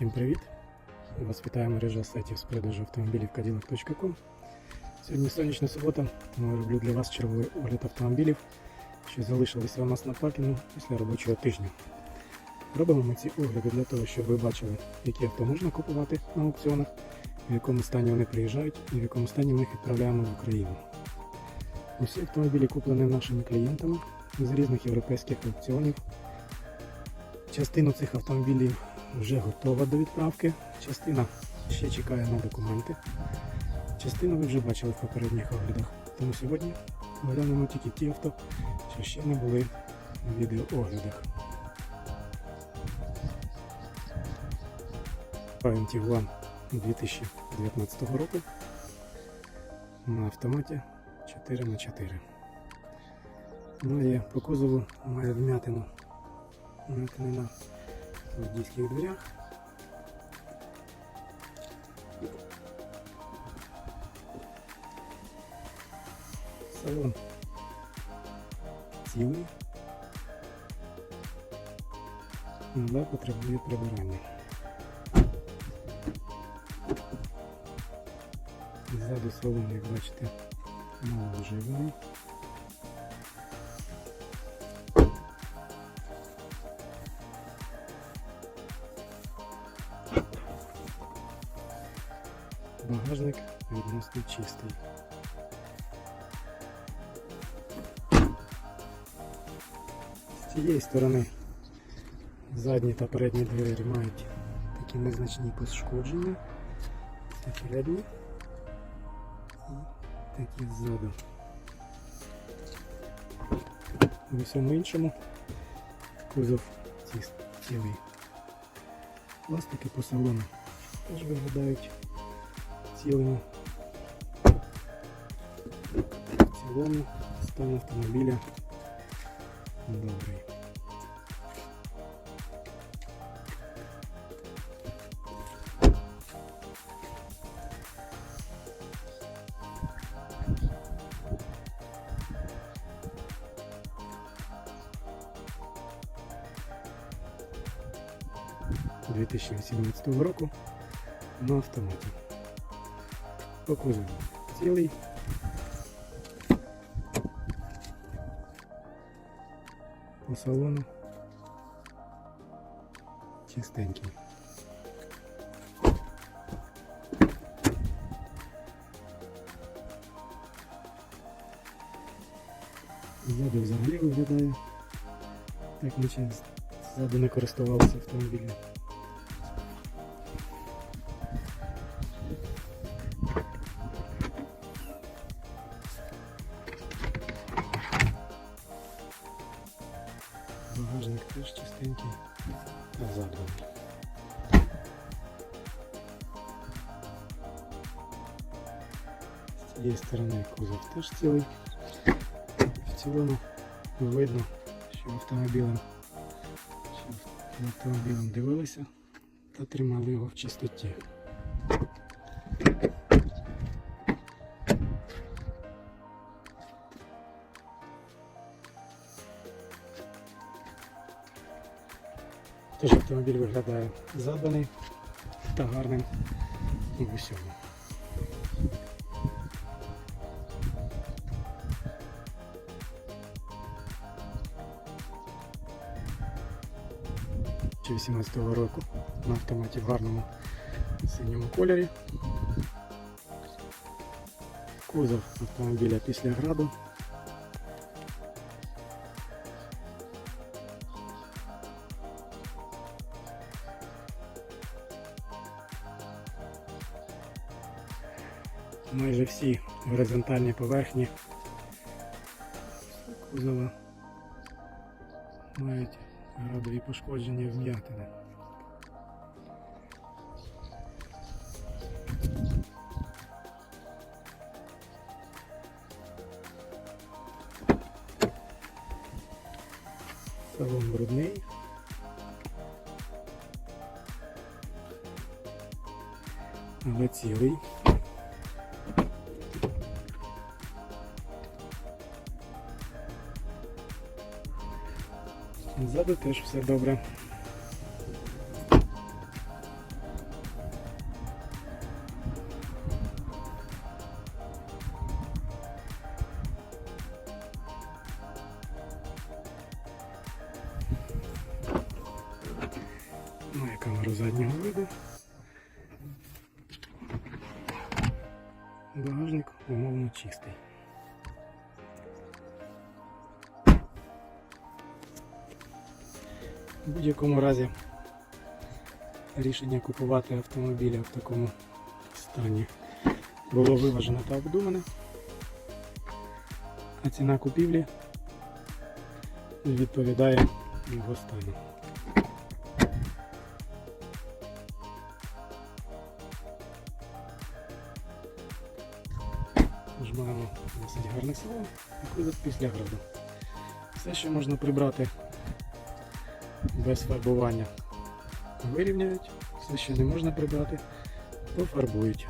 Всім привіт! Вас вітає мережа сайтів з продажу автомобілів Cadillac.com. Сьогодні сонячна субота, тому роблю для вас черговий огляд автомобілів, що залишилися у нас на паркінгу після робочого тижня. Робимо ми ці огляди для того, щоб ви бачили, які авто можна купувати на аукціонах, в якому стані вони приїжджають і в якому стані ми їх відправляємо в Україну. Усі автомобілі куплені нашими клієнтами з різних європейських аукціонів. Частину цих автомобілів вже готова до відправки, частина ще чекає на документи. Частину ви вже бачили в попередніх оглядах. Тому сьогодні оглянемо тільки ті авто, що ще не були в відеооглядах. Volkswagen 2019 року на автоматі 4х4. Має по кузову має вмятину. Вмятини на водійських дверях. Салон цілий, але потребує прибирання. Ззаду салон, як бачите, малооживлений. Багажник відносно чистий. З цієї сторони задні та передні двері мають такі незначні пошкодження. Це передні і такі ззаду. В усьому іншому кузов цілий. Пластики по салону теж виглядають цілими. В цілому стан автомобіля добрий. У 2018 року на автоматі. По цілий. По салону чистенький. Ззаду взагалі виглядає, так наче ззаду не користувалися автомобілем. Та забраний. З цієї сторони кузов теж цілий. В цілому видно, що автомобілем, що автомобілем дивилися та тримали його в чистоті. Тож автомобіль виглядає заданий та гарним і в усьому. 18 року на автоматі в гарному синьому кольорі. Кузов автомобіля після граду. Майже всі горизонтальні поверхні кузова мають градові пошкодження вм'ятини. Салон брудний. Але цілий. Ззаду теж все добре. Ну, Моя заднього виду. Багажник умовно чистий. В будь-якому разі рішення купувати автомобіля в такому стані було виважено та обдумане, а ціна купівлі відповідає його стану. Тож маємо досить гарний салон і після граду. Все, що можна прибрати без фарбування, вирівняють, все, що не можна прибрати, пофарбують.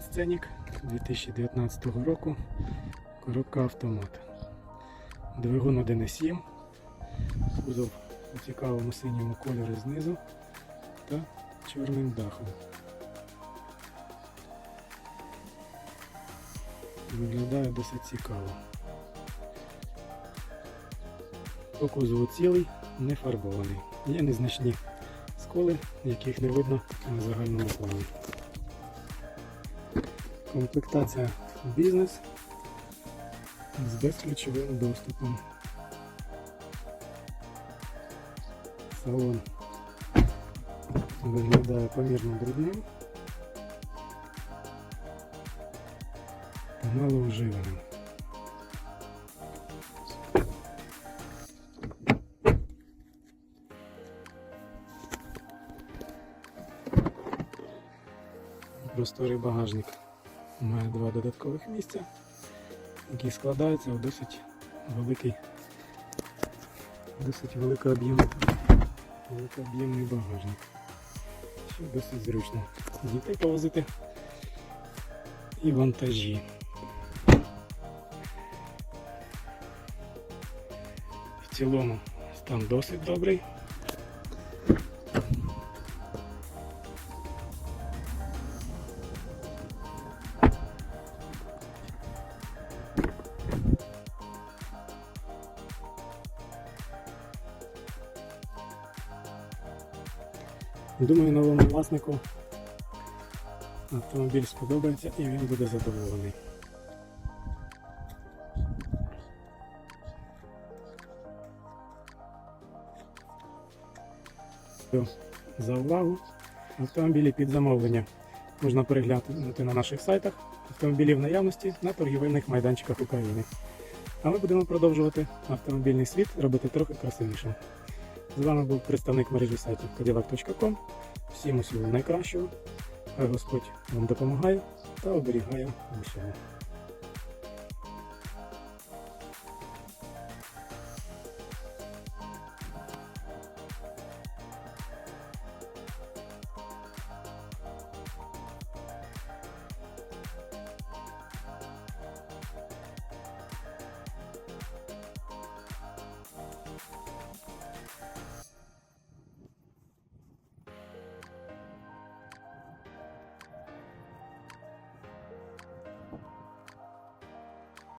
Сценік 2019 року. Коробка автомат. Двигун 1.7. Кузов у цікавому синьому кольорі знизу та чорним дахом. Виглядає досить цікаво. По цілий, не фарбований. Є незначні сколи, яких не видно на загальному плані. Комплектація бізнес з безключовим доступом. Салон виглядає помірно брудним. Мало вживаним. Просторий багажник має два додаткових місця, які складаються в досить великий, досить великооб'ємний великооб'ємний багажник. Що досить зручно. Дітей повозити і вантажі. В цілому стан досить добрий. Думаю, новому власнику автомобіль сподобається і він буде задоволений. Дякую За увагу. Автомобілі під замовлення можна переглянути на наших сайтах. Автомобілі в наявності на торгівельних майданчиках України. А ми будемо продовжувати автомобільний світ робити трохи красивішим. З вами був представник мережі сайтів cadillac.com. Всім усього найкращого. Хай Господь вам допомагає та оберігає усьому.